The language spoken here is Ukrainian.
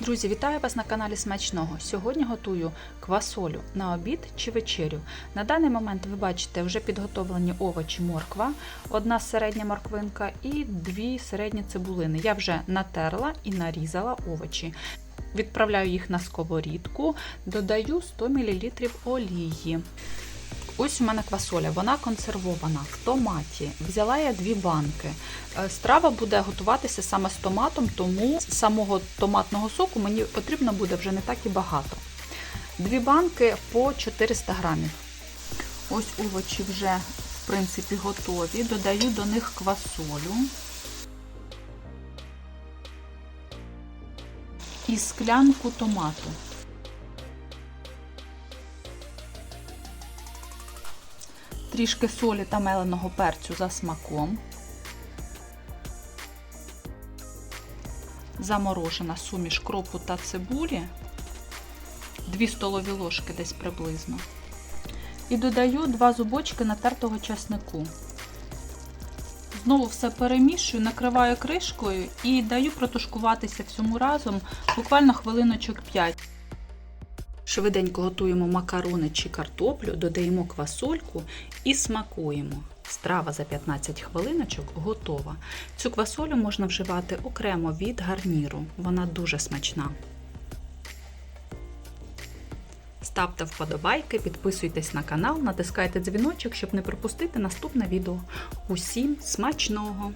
Друзі, вітаю вас на каналі Смачного. Сьогодні готую квасолю на обід чи вечерю. На даний момент ви бачите вже підготовлені овочі морква, одна середня морквинка і дві середні цибулини. Я вже натерла і нарізала овочі. Відправляю їх на сковорідку, додаю 100 мл олії. Ось у мене квасоля, вона консервована в томаті. Взяла я дві банки. Е, Страва буде готуватися саме з томатом, тому самого томатного соку мені потрібно буде вже не так і багато. Дві банки по 400 грамів. Ось овочі вже, в принципі, готові. Додаю до них квасолю. І склянку томату. Трішки солі та меленого перцю за смаком, заморожена суміш кропу та цибулі, 2 столові ложки десь приблизно. І додаю 2 зубочки натертого часнику. Знову все перемішую, накриваю кришкою і даю протушкуватися всьому разом буквально хвилиночок 5. Швиденько готуємо макарони чи картоплю, додаємо квасольку і смакуємо. Страва за 15 хвилиночок готова. Цю квасолю можна вживати окремо від гарніру. Вона дуже смачна. Ставте вподобайки, підписуйтесь на канал, натискайте дзвіночок, щоб не пропустити наступне відео. Усім смачного!